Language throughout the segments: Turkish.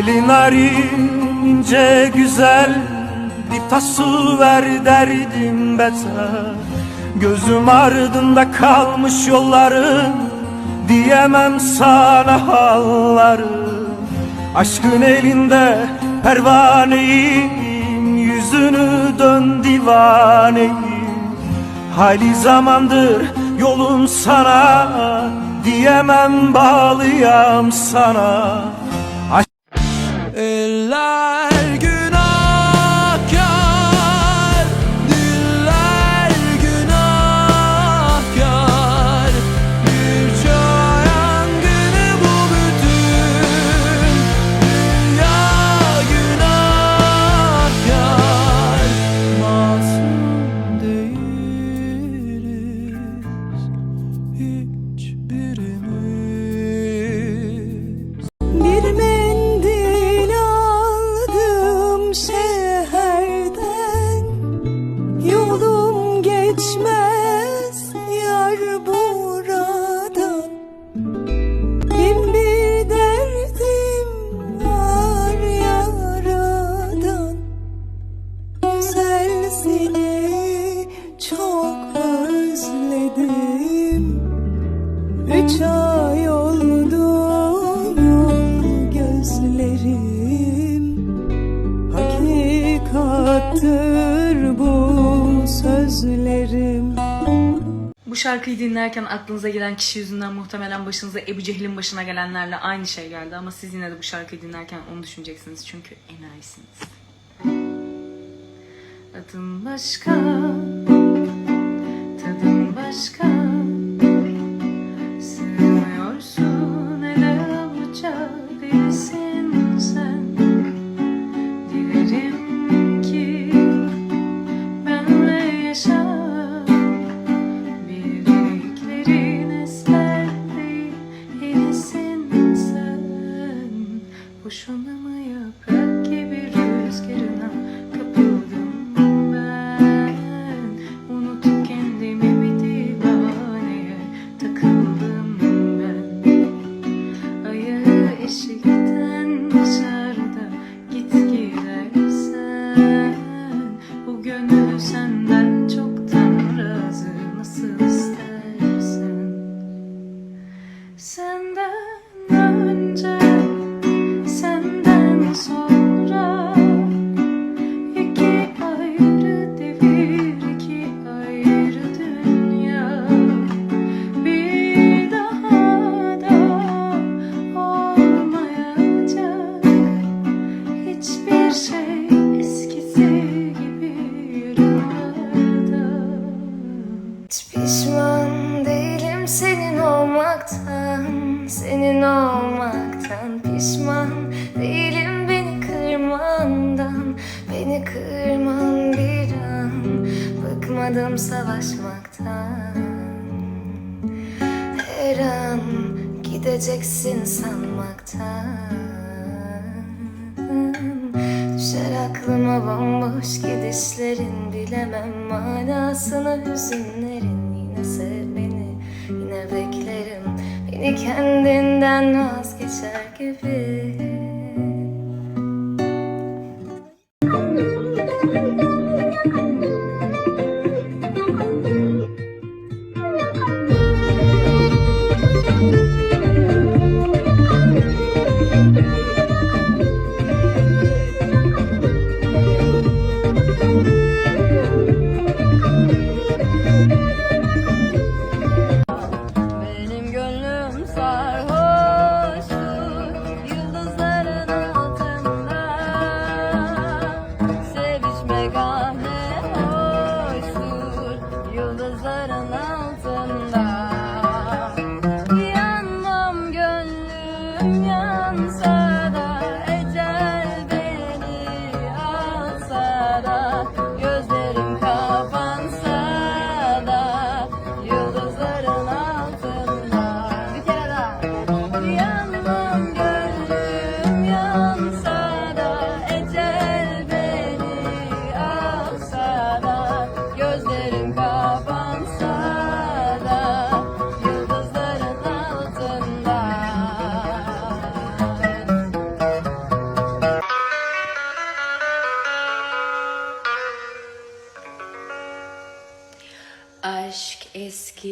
Elin narin ince güzel Bir tasu ver derdim beter Gözüm ardında kalmış yolların Diyemem sana halları Aşkın elinde pervaneyim Yüzünü dön divaneyim. Hali zamandır yolum sana Diyemem bağlıyam sana geçmez yar buradan Bin bir derdim var yaradan Güzel seni çok özledim. Üç ay oldu yol gözlerim. Hakikattır bu sözlerim. Bu şarkıyı dinlerken aklınıza gelen kişi yüzünden muhtemelen başınıza Ebu Cehil'in başına gelenlerle aynı şey geldi. Ama siz yine de bu şarkıyı dinlerken onu düşüneceksiniz. Çünkü enayisiniz. Adın başka, tadın başka Bıkmadım savaşmaktan. Her an gideceksin sanmaktan. Düşer aklıma bomboş gidişlerin Bilemem manasını. Hüzünlerin Yine sev beni, yine beklerim. Beni kendinden vazgeçer gibi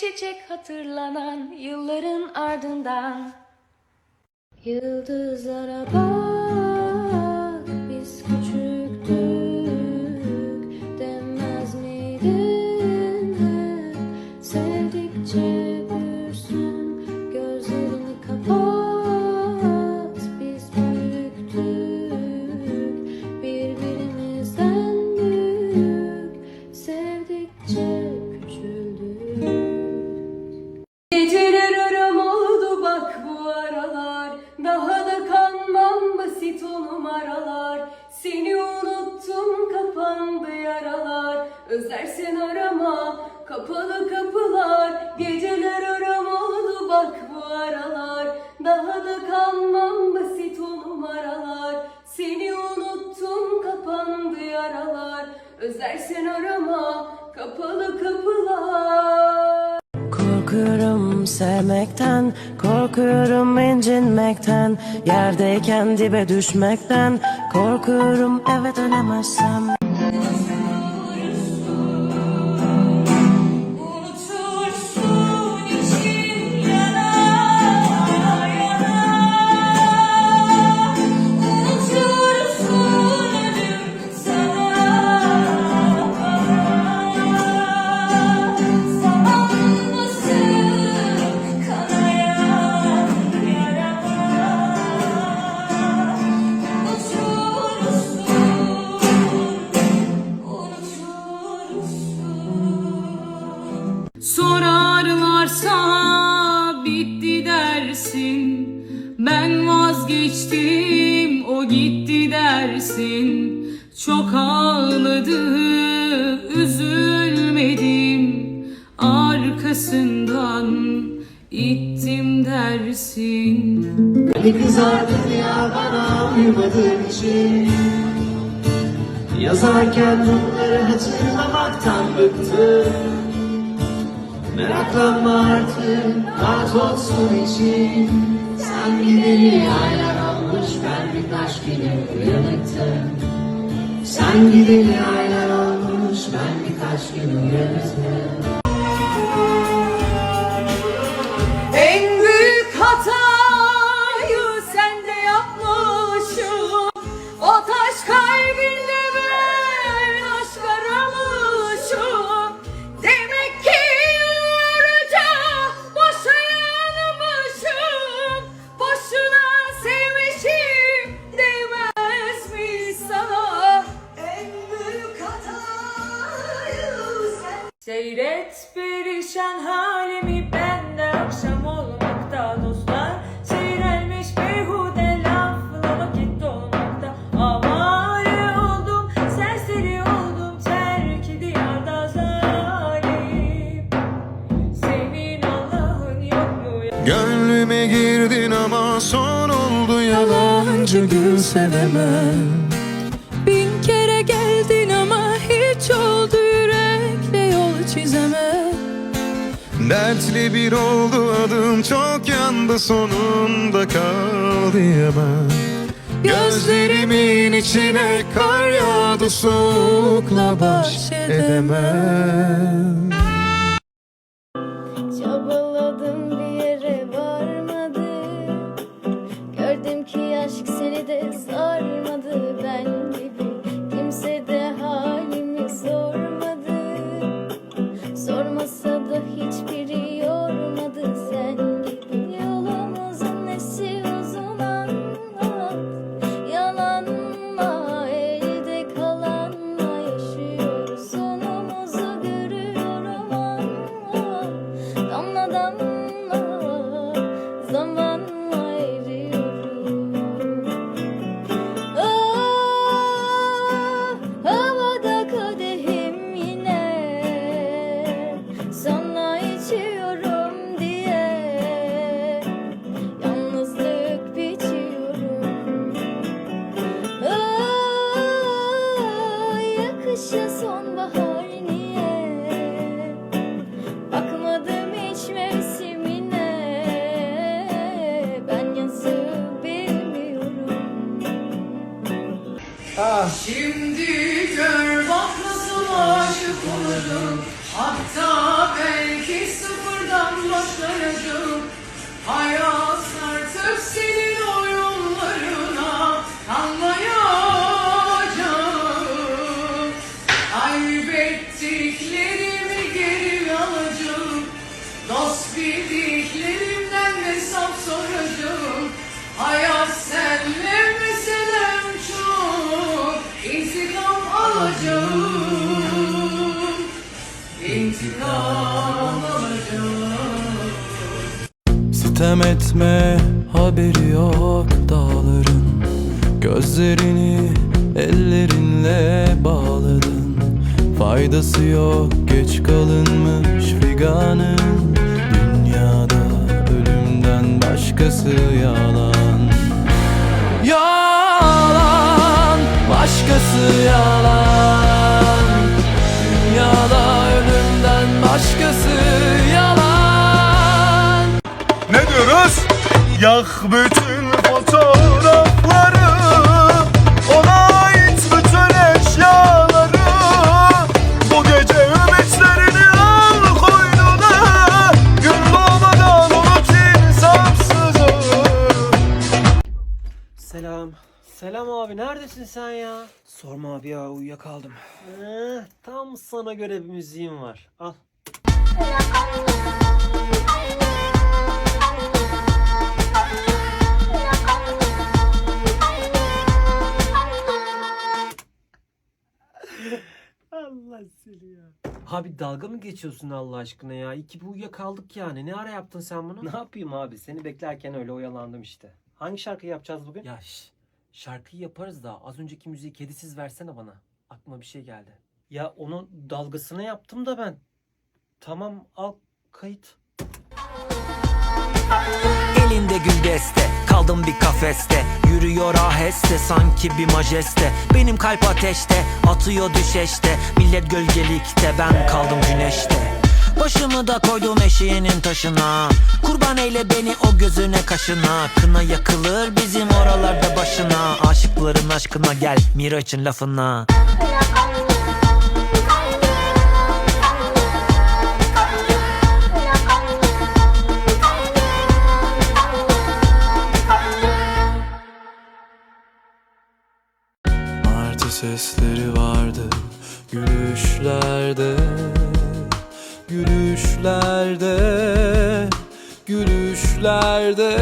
çiçek hatırlanan Yılların ardından. Yıldızlara bak Biz küçüktük Özlersen arama kapalı kapılar. Korkuyorum sevmekten Korkuyorum incinmekten Yerdeyken dibe düşmekten. Korkuyorum eve dönemezsem Sorarlarsa bitti dersin. Ben vazgeçtim o gitti dersin. Çok ağladı üzülmedim. Arkasından ittim dersin. Beni kızardın ya bana uymadığın için. Yazarken bunları hatırlamaktan bıktım Meraklanma artık rahat olsun için. Sen gideli aylar olmuş ben birkaç güne uyanıktım. Sen gideli aylar olmuş ben birkaç gün uyanıktım. En büyük hatayı sevemem. Bin kere geldin ama hiç oldu yürekle yol çizemem. Dertli bir oldu adım çok yandı sonunda kal diyemem. Gözlerimin içine kar yağdı soğukla baş edemem Şimdi gör bak nasıl aşık olurum. Hatta belki sıfırdan başlayacağım. Hayat artık senin Sitem etme haberi yok dağların. Gözlerini ellerinle bağladın. Faydası yok geç kalınmış figanın. Dünyada ölümden başkası yalan. Yalan başkası yalan. Dünyada ölümden başkası Yak bütün fotoğrafları Ona ait bütün eşyaları Bu gece ümitlerini al koynuna Gün doğmadan unut insafsızı Selam. Selam abi neredesin sen ya? Sorma abi ya uyuyakaldım. Eh, tam sana göre bir müziğim var. Al. Allah seni ya. Abi dalga mı geçiyorsun Allah aşkına ya? İki bir uyuyakaldık yani. Ne ara yaptın sen bunu? Ne yapayım abi? Seni beklerken öyle oyalandım işte. Hangi şarkı yapacağız bugün? Ya şş, şarkıyı yaparız da az önceki müziği kedisiz versene bana. Aklıma bir şey geldi. Ya onun dalgasını yaptım da ben. Tamam al kayıt. Elinde gül deste Kaldım bir kafeste Yürüyor aheste Sanki bir majeste. Benim kalp ateşte Atıyor düşeşte. Millet gölgelikte Ben kaldım güneşte. Başımı da koydum eşeğinin taşına. Kurban eyle beni o gözüne kaşına. Kına yakılır bizim oralarda başına. Aşıkların aşkına gel Miraç'ın lafına sesleri vardı Gülüşlerde Gülüşlerde Gülüşlerde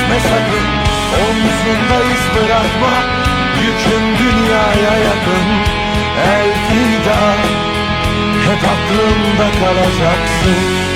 etme sakın Omzunda iz bırakma Yükün dünyaya yakın. Elvida Hep aklımda kalacaksın